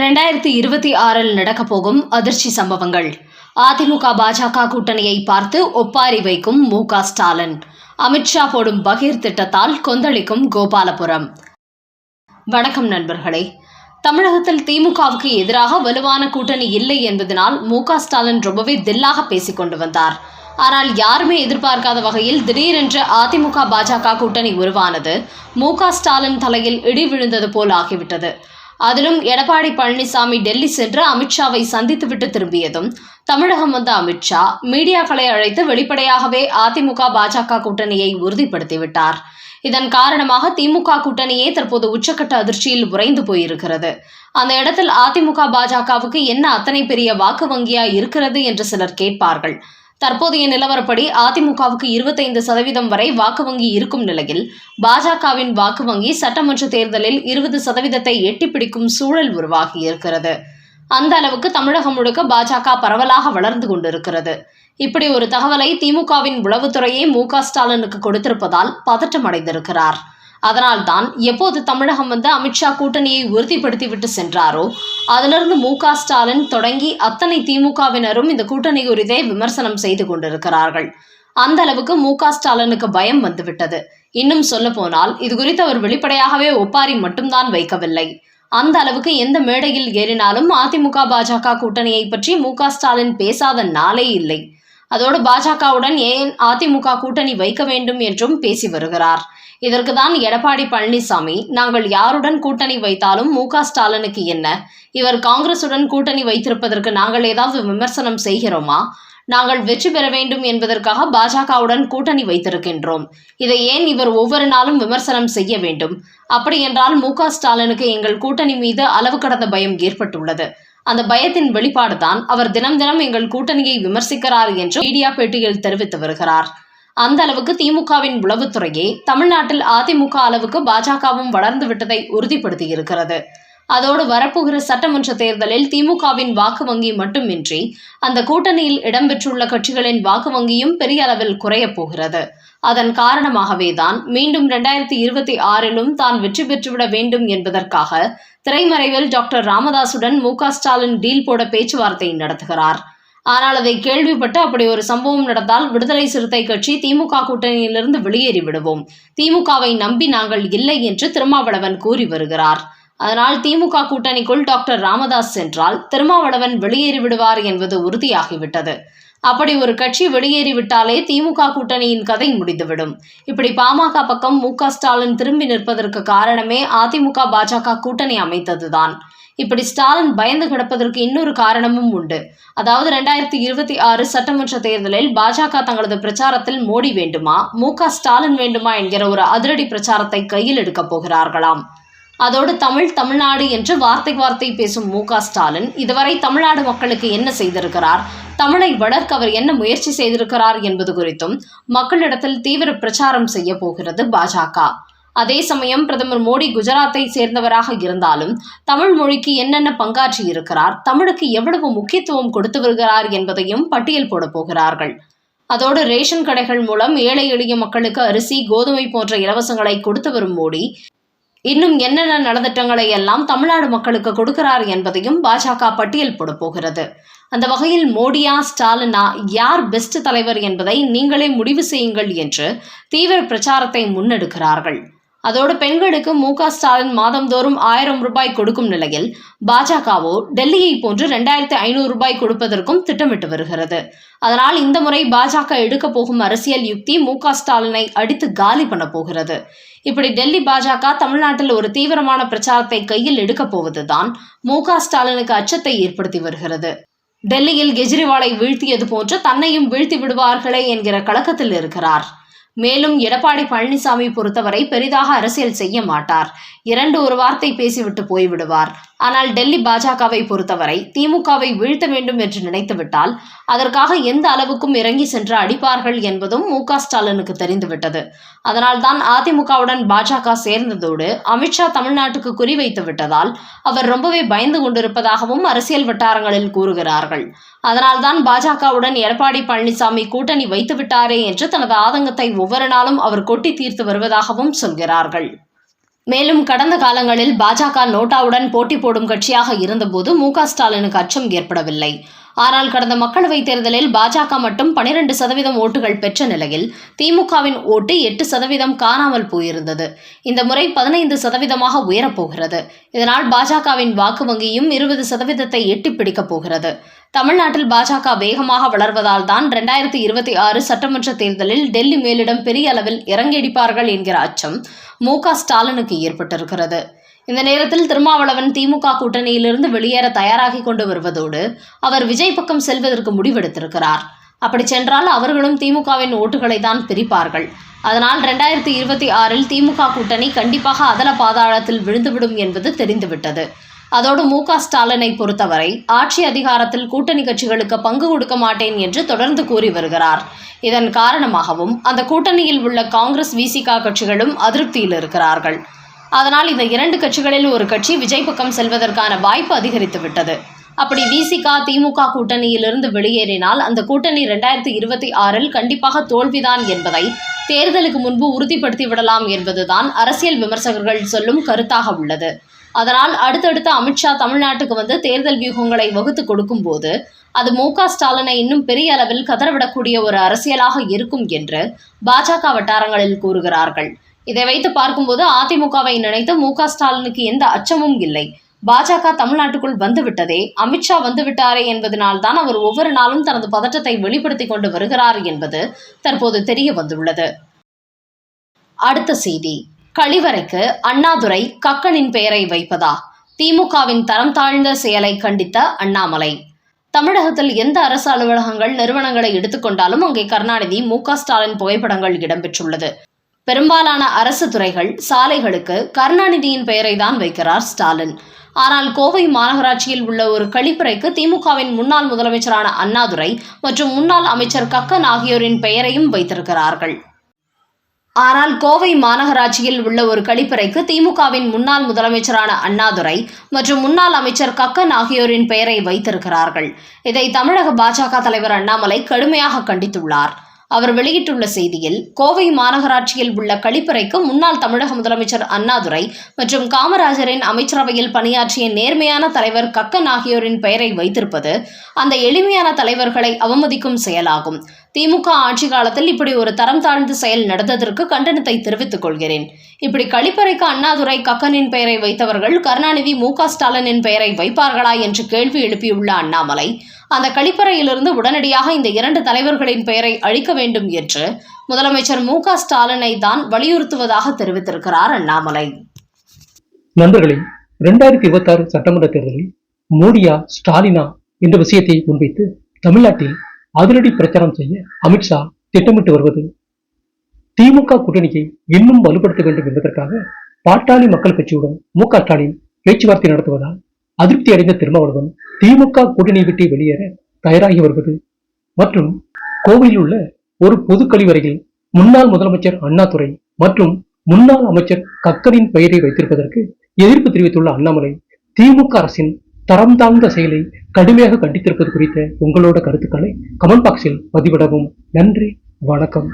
ரெண்டாயிரத்தி இருபத்தி ஆறில் நடக்கப் போகும் அதிர்ச்சி சம்பவங்கள். அதிமுக பாஜக கூட்டணியை பார்த்து ஒப்பாரி வைக்கும் மு க ஸ்டாலின். அமித்ஷா போடும் பகீர் திட்டத்தால் கொந்தளிக்கும் கோபாலபுரம். வணக்கம் நண்பர்களே. தமிழகத்தில் திமுகவுக்கு எதிராக வலுவான கூட்டணி இல்லை என்பதனால் மு க ஸ்டாலின் ரொம்பவே தில்லாக பேசிக் கொண்டு வந்தார். ஆனால் யாருமே எதிர்பார்க்காத வகையில் திடீரென்று அதிமுக பாஜக கூட்டணி உருவானது மு க ஸ்டாலின் தலையில் இடி விழுந்தது போல் ஆகிவிட்டது. அதிலும் எடப்பாடி பழனிசாமி டெல்லி சென்று அமித்ஷாவை சந்தித்துவிட்டு திரும்பியதும் தமிழகம் வந்த அமித்ஷா மீடியாக்களை அழைத்து வெளிப்படையாகவே அதிமுக பாஜக கூட்டணியை உறுதிப்படுத்திவிட்டார். இதன் காரணமாக திமுக கூட்டணியே தற்போது உச்சக்கட்ட அதிர்ச்சியில் உறைந்து போயிருக்கிறது. அந்த இடத்தில் அதிமுக பாஜகவுக்கு என்ன அத்தனை பெரிய வாக்கு வங்கியா இருக்கிறது என்று சிலர் கேட்பார்கள். தற்போதைய நிலவரப்படி அதிமுகவுக்கு இருபத்தைந்து சதவீதம் வரை வாக்கு வங்கி இருக்கும் நிலையில் பாஜகவின் வாக்கு வங்கி சட்டமன்ற தேர்தலில் இருபது சதவீதத்தை எட்டி பிடிக்கும் சூழல் உருவாகி இருக்கிறது. அந்த அளவுக்கு தமிழகம் முழுக்க பாஜக பரவலாக வளர்ந்து கொண்டிருக்கிறது. இப்படி ஒரு தகவலை திமுகவின் உளவுத்துறையே மு க ஸ்டாலினுக்கு கொடுத்திருப்பதால் பதற்றம் அடைந்திருக்கிறார். அதனால்தான் எப்போது தமிழகம் வந்து அமித்ஷா கூட்டணியை உறுதிப்படுத்திவிட்டு சென்றாரோ அதிலிருந்து மு க ஸ்டாலின் தொடங்கி அத்தனை திமுகவினரும் இந்த கூட்டணி குறித்தே விமர்சனம் செய்து கொண்டிருக்கிறார்கள். அந்த அளவுக்கு மு க ஸ்டாலினுக்கு பயம் வந்துவிட்டது. இன்னும் சொல்ல போனால் இது குறித்து அவர் வெளிப்படையாகவே ஒப்பாரி மட்டும்தான் வைக்கவில்லை. அந்த அளவுக்கு எந்த மேடையில் ஏறினாலும் அதிமுக பாஜக கூட்டணியை பற்றி மு ஸ்டாலின் பேசாத நாளே இல்லை. அதோடு பாஜகவுடன் ஏன் அதிமுக கூட்டணி வைக்க வேண்டும் என்றும் பேசி வருகிறார். இதற்கு தான் எடப்பாடி பழனிசாமி நாங்கள் யாருடன் கூட்டணி வைத்தாலும் மு. ஸ்டாலினுக்கு என்ன? இவர் காங்கிரசுடன் கூட்டணி வைத்திருப்பதற்கு நாங்கள் ஏதாவது விமர்சனம் செய்கிறோமா? நாங்கள் வெற்றி பெற வேண்டும் என்பதற்காக பாஜகவுடன் கூட்டணி வைத்திருக்கின்றோம். இதை ஏன் இவர் ஒவ்வொரு நாளும் விமர்சனம் செய்ய வேண்டும்? அப்படி என்றால் மு. ஸ்டாலினுக்கு எங்கள் கூட்டணி மீது அளவு கடந்த பயம் ஏற்பட்டுள்ளது. அந்த பயத்தின் வெளிப்பாடுதான் அவர் தினம் தினம் எங்கள் கூட்டணியை விமர்சிக்கிறார் என்று மீடியா பேட்டியில் தெரிவித்து வருகிறார். அந்த அளவுக்கு திமுகவின் உளவுத்துறையே தமிழ்நாட்டில் அதிமுக அளவுக்கு பாஜகவும் வளர்ந்து விட்டதை உறுதிப்படுத்தி இருக்கிறது. அதோடு வரப்போகிற சட்டமன்ற தேர்தலில் திமுகவின் வாக்கு வங்கி மட்டுமின்றி அந்த கூட்டணியில் இடம்பெற்றுள்ள கட்சிகளின் வாக்கு வங்கியும் பெரிய அளவில் குறையப் போகிறது. அதன் காரணமாகவே தான் மீண்டும் இரண்டாயிரத்தி இருபத்தி ஆறிலும் தான் வெற்றி பெற்றுவிட வேண்டும் என்பதற்காக திரைமறைவில் டாக்டர் ராமதாசுடன் மு ஸ்டாலின் டீல் போட பேச்சுவார்த்தை நடத்துகிறார். ஆனால் அதை கேள்விப்பட்டு அப்படி ஒரு சம்பவம் நடந்தால் விடுதலை சிறுத்தை கட்சி திமுக கூட்டணியிலிருந்து வெளியேறி விடுவோம். திமுகவை நம்பி நாங்கள் இல்லை என்று திருமாவளவன் கூறி வருகிறார். அதனால் திமுக கூட்டணிக்குள் டாக்டர் ராமதாஸ் சென்றால் திருமாவளவன் வெளியேறி விடுவார் என்பது உறுதியாகிவிட்டது. அப்படி ஒரு கட்சி வெளியேறிவிட்டாலே திமுக கூட்டணியின் கதை முடிந்துவிடும். இப்படி பாமக பக்கம் மு க ஸ்டாலின் திரும்பி நிற்பதற்கு காரணமே அதிமுக பாஜக கூட்டணி அமைத்ததுதான். இப்படி ஸ்டாலின் பயந்து கிடப்பதற்கு இன்னொரு காரணமும் உண்டு. அதாவது ரெண்டாயிரத்தி இருபத்தி ஆறு சட்டமன்ற தேர்தலில் பாஜக தங்களது பிரச்சாரத்தில் மோடி வேண்டுமா மு ஸ்டாலின் வேண்டுமா என்கிற ஒரு அதிரடி பிரச்சாரத்தை கையில் எடுக்கப் போகிறார்களாம். அதோடு தமிழ் தமிழ்நாடு என்று வார்த்தை வார்த்தை பேசும் மு ஸ்டாலின் இதுவரை தமிழ்நாடு மக்களுக்கு என்ன செய்திருக்கிறார் தமிழை வளர்க்க அவர் என்ன முயற்சி செய்திருக்கிறார் என்பது குறித்தும் மக்களிடத்தில் தீவிர பிரச்சாரம் செய்ய போகிறது பாஜக. அதே சமயம் பிரதமர் மோடி குஜராத்தை சேர்ந்தவராக இருந்தாலும் தமிழ் மொழிக்கு என்னென்ன பங்காற்றி இருக்கிறார் தமிழுக்கு எவ்வளவு முக்கியத்துவம் கொடுத்து வருகிறார் என்பதையும் பட்டியல் போட போகிறார்கள். அதோடு ரேஷன் கடைகள் மூலம் ஏழை எளிய மக்களுக்கு அரிசி கோதுமை போன்ற இலவசங்களை கொடுத்து வரும் மோடி இன்னும் என்னென்ன நலத்திட்டங்களை எல்லாம் தமிழ்நாடு மக்களுக்கு கொடுக்கிறார் என்பதையும் பாஜக பட்டியல் போட போகிறது. அந்த வகையில் மோடியா ஸ்டாலினா யார் பெஸ்ட் தலைவர் என்பதை நீங்களே முடிவு செய்யுங்கள் என்று தீவிர பிரச்சாரத்தை முன்னெடுக்கிறார்கள். அதோடு பெண்களுக்கு மு க ஸ்டாலின் மாதந்தோறும் ஆயிரம் ரூபாய் கொடுக்கும் நிலையில் பாஜகவோ டெல்லியை போன்று ரெண்டாயிரத்தி ஐநூறு ரூபாய் கொடுப்பதற்கும் திட்டமிட்டு வருகிறது. அதனால் இந்த முறை பாஜக எடுக்க போகும் அரசியல் யுக்தி மு க ஸ்டாலினை அடித்து காலி பண்ண போகிறது. இப்படி டெல்லி பாஜக தமிழ்நாட்டில் ஒரு தீவிரமான பிரச்சாரத்தை கையில் எடுக்கப் போவதுதான் மு க ஸ்டாலினுக்கு அச்சத்தை ஏற்படுத்தி வருகிறது. டெல்லியில் கெஜ்ரிவாலை வீழ்த்தியது போன்று தன்னையும் வீழ்த்தி விடுவார்களே என்கிற கலக்கத்தில் இருக்கிறார். மேலும் எடப்பாடி பழனிசாமி பொறுத்தவரை பெரிதாக அரசியல் செய்ய மாட்டார். இரண்டு ஒரு வார்த்தை பேசிவிட்டு போய்விடுவார். ஆனால் டெல்லி பாஜகவை பொறுத்தவரை திமுகவை வீழ்த்த வேண்டும் என்று நினைத்துவிட்டால் அதற்காக எந்த அளவுக்கும் இறங்கி சென்று அடிப்பார்கள் என்பதும் மு க ஸ்டாலினுக்கு தெரிந்துவிட்டது. அதனால்தான் அதிமுகவுடன் பாஜக சேர்ந்ததோடு அமித்ஷா தமிழ்நாட்டுக்கு குறிவைத்து விட்டதால் அவர் ரொம்பவே பயந்து கொண்டிருப்பதாகவும் அரசியல் வட்டாரங்களில் கூறுகிறார்கள். அதனால்தான் பாஜகவுடன் எடப்பாடி பழனிசாமி கூட்டணி வைத்துவிட்டாரே என்று தனது ஆதங்கத்தை ஒவ்வொரு நாளும் அவர் கொட்டி தீர்த்து வருவதாகவும் சொல்கிறார்கள். மேலும் கடந்த காலங்களில் பாஜக நோட்டாவுடன் போட்டி போடும் கட்சியாக இருந்தபோது மு க ஸ்டாலினுக்கு அச்சம் ஏற்படவில்லை. ஆனால் கடந்த மக்களவைத் தேர்தலில் பாஜக மட்டும் பனிரெண்டு சதவீதம் ஓட்டுகள் பெற்ற நிலையில் திமுகவின் ஓட்டு எட்டு சதவீதம் காணாமல் போயிருந்தது. இந்த முறை பதினைந்து சதவீதமாக உயரப்போகிறது இதனால் பாஜகவின் வாக்கு வங்கியும் இருபது சதவீதத்தை எட்டி பிடிக்கப் போகிறது. தமிழ்நாட்டில் பாஜக வேகமாக வளர்வதால் தான் இரண்டாயிரத்தி இருபத்தி ஆறு சட்டமன்ற தேர்தலில் டெல்லி மேலிடம் பெரிய அளவில் இறங்கியடிப்பார்கள் என்கிற அச்சம் மு க ஸ்டாலினுக்கு ஏற்பட்டிருக்கிறது. இந்த நேரத்தில் திருமாவளவன் திமுக கூட்டணியிலிருந்து வெளியேற தயாராகி கொண்டு வருவதோடு அவர் விஜய் பக்கம் செல்வதற்கு முடிவெடுத்திருக்கிறார். அப்படி சென்றால் அவர்களும் திமுகவின் ஓட்டுகளை தான் பிரிப்பார்கள். அதனால் ரெண்டாயிரத்தி இருபத்தி ஆறில் திமுக கூட்டணி கண்டிப்பாக அதல பாதாளத்தில் விழுந்துவிடும் என்பது தெரிந்துவிட்டது. அதோடு மு க ஸ்டாலினை பொறுத்தவரை ஆட்சி அதிகாரத்தில் கூட்டணி கட்சிகளுக்கு பங்கு கொடுக்க மாட்டேன் என்று தொடர்ந்து கூறி வருகிறார். இதன் காரணமாகவும் அந்த கூட்டணியில் உள்ள காங்கிரஸ் விசிகா கட்சிகளும் அதிருப்தியில் இருக்கிறார்கள். அதனால் இந்த இரண்டு கட்சிகளில் ஒரு கட்சி விஜய் பக்கம் செல்வதற்கான வாய்ப்பு அதிகரித்து விட்டது. அப்படி விசிகா திமுக கூட்டணியிலிருந்து வெளியேறினால் அந்த கூட்டணி ரெண்டாயிரத்தி இருபத்தி ஆறில் கண்டிப்பாக தோல்விதான் என்பதை தேர்தலுக்கு முன்பு உறுதிப்படுத்தி விடலாம் என்பதுதான் அரசியல் விமர்சகர்கள் சொல்லும் கருத்தாக உள்ளது. அதனால் அடுத்தடுத்து அமித்ஷா தமிழ்நாட்டுக்கு வந்து தேர்தல் வியூகங்களை வகுத்து கொடுக்கும்போது அது மு க ஸ்டாலினை இன்னும் பெரிய அளவில் கதறவிடக்கூடிய ஒரு அரசியலாக இருக்கும் என்று பாஜக வட்டாரங்களில் கூறுகிறார்கள். இதை வைத்து பார்க்கும்போது அதிமுகவை நினைத்து மு க ஸ்டாலினுக்கு எந்த அச்சமும் இல்லை. பாஜக தமிழ்நாட்டுக்குள் வந்துவிட்டதே அமித்ஷா வந்துவிட்டாரே என்பதனால்தான் அவர் ஒவ்வொரு நாளும் தனது பதற்றத்தை வெளிப்படுத்திக் கொண்டு வருகிறார் என்பது தற்போது தெரிய வந்துள்ளது. அடுத்த செய்தி. கழிவறைக்கு அண்ணாதுரை கக்கனின் பெயரை வைப்பதா? திமுகவின் தரம் தாழ்ந்த செயலை கண்டித்த அண்ணாமலை. தமிழகத்தில் எந்த அரசு அலுவலகங்கள் நிறுவனங்களை எடுத்துக்கொண்டாலும் அங்கே கருணாநிதி மு ஸ்டாலின் புகைப்படங்கள் இடம்பெற்றுள்ளது. பெரும்பாலான அரசு துறைகள் சாலைகளுக்கு கருணாநிதியின் பெயரை தான் வைக்கிறார் ஸ்டாலின். ஆனால் கோவை மாநகராட்சியில் உள்ள ஒரு கழிப்பறைக்கு திமுகவின் முன்னாள் முதலமைச்சரான அண்ணாதுரை மற்றும் முன்னாள் அமைச்சர் கக்கன் ஆகியோரின் பெயரையும் வைத்திருக்கிறார்கள். ஆனால் கோவை மாநகராட்சியில் உள்ள ஒரு கழிப்பறைக்கு திமுகவின் முன்னாள் முதலமைச்சரான அண்ணாதுரை மற்றும் முன்னாள் அமைச்சர் கக்கன் ஆகியோரின் பெயரை வைத்திருக்கிறார்கள். இதை தமிழக பாஜக தலைவர் அண்ணாமலை கடுமையாக கண்டித்துள்ளார். அவர் வெளியிட்டுள்ள செய்தியில் கோவை மாநகராட்சியில் உள்ள கழிப்பறைக்கு முன்னாள் தமிழக முதலமைச்சர் அண்ணாதுரை மற்றும் காமராஜரின் அமைச்சரவையில் பணியாற்றிய நேர்மையான தலைவர் கக்கன் ஆகியோரின் பெயரை வைத்திருப்பது அந்த எளிமையான தலைவர்களை அவமதிக்கும் செயலாகும். திமுக ஆட்சி காலத்தில் இப்படி ஒரு தரம் தாழ்ந்த செயல் நடந்ததற்கு கண்டனத்தை தெரிவித்துக் கொள்கிறேன். இப்படி கழிப்பறைக்கு அண்ணாதுரை கக்கனின் பெயரை வைத்தவர்கள் கருணாநிதி மு க ஸ்டாலினின் பெயரை வைப்பார்களா என்று கேள்வி எழுப்பியுள்ள அண்ணாமலை அந்த கழிப்பறையிலிருந்து உடனடியாக இந்த இரண்டு தலைவர்களின் பெயரை அழிக்க வேண்டும் என்று முதலமைச்சர் மு க ஸ்டாலினை தான் வலியுறுத்துவதாக தெரிவித்திருக்கிறார் அண்ணாமலை. நண்பர்களே இரண்டாயிரத்தி இருபத்தி ஆறு சட்டமன்ற தேர்தலில் மோடியா ஸ்டாலினா என்ற விஷயத்தை முன்வைத்து தமிழ்நாட்டில் அதிரடி பிரச்சாரம் செய்ய அமித்ஷா திட்டமிட்டு வருவது திமுக கூட்டணியை இன்னும் வலுப்படுத்த வேண்டும் என்பதற்காக பாட்டாளி மக்கள் கட்சியுடன் மு க ஸ்டாலின் பேச்சுவார்த்தை நடத்துவதால் அதிருப்தி அடைந்த திருமாவளவன் திமுக கூட்டணி விட்டு வெளியேற தயாராகி வருவது. மற்றும் கோவையில் உள்ள ஒரு பொது கழிவறையில் முன்னாள் முதலமைச்சர் அண்ணாதுரை மற்றும் முன்னாள் அமைச்சர் கக்கனின் பெயரை வைத்திருப்பதற்கு எதிர்ப்பு தெரிவித்துள்ள அண்ணாமலை திமுக அரசின் தரம் தாழ்ந்த செயலை கடுமையாக கண்டித்திருப்பது குறித்த உங்களோட கருத்துக்களை கமெண்ட் பாக்ஸில் பதிவிடவும். நன்றி வணக்கம்.